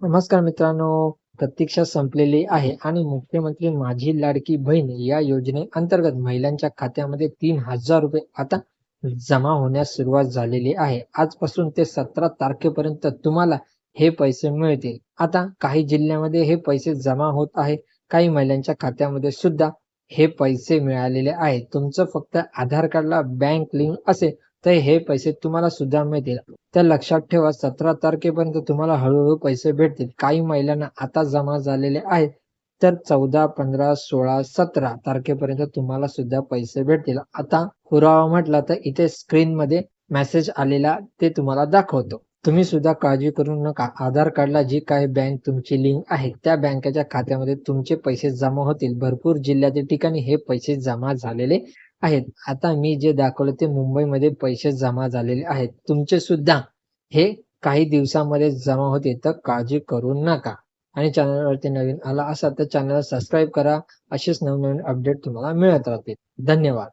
नमस्कार मित्रांनो प्रतीक्षा संपलेली आहे आणि मुख्यमंत्री माझी लाडकी बहीण या योजनेअंतर्गत महिलांच्या खात्यामध्ये तीन हजार रुपये आता जमा होण्यास सुरुवात झालेली आहे. आजपासून ते सतरा तारखेपर्यंत तुम्हाला हे पैसे मिळतील. आता काही जिल्ह्यामध्ये हे पैसे जमा होत आहे. काही महिलांच्या खात्यामध्ये सुद्धा हे पैसे मिळालेले आहेत. तुमचं फक्त आधार कार्डला बँक लिंक असेल तर हे पैसे तुम्हाला सुद्धा मिळतील. तर लक्षात ठेवा सतरा तारखेपर्यंत तुम्हाला हळूहळू पैसे भेटतील. काही महिलांना आता जमा झालेले आहेत तर चौदा पंधरा सोळा सतरा तारखेपर्यंत तुम्हाला सुद्धा पैसे भेटतील. आता पुरावा म्हटला तर इथे स्क्रीन मध्ये मेसेज आलेला ते तुम्हाला दाखवतो. तुम्ही सुद्धा काळजी करू नका. आधार कार्डला जी काही बँक तुमची लिंक आहे त्या बँकेच्या खात्यामध्ये तुमचे पैसे जमा होतील. भरपूर जिल्ह्यातील ठिकाणी हे पैसे जमा झालेले आहेत. आता मी जे दाखवलं ते मुंबईमध्ये पैसे जमा झालेले आहेत. तुमचे सुद्धा हे काही दिवसामध्ये जमा होते तर काळजी करू नका. आणि चॅनलवरती नवीन आला असाल तर चॅनलला सबस्क्राईब करा. असेच नवनवीन अपडेट तुम्हाला मिळत राहतील. धन्यवाद.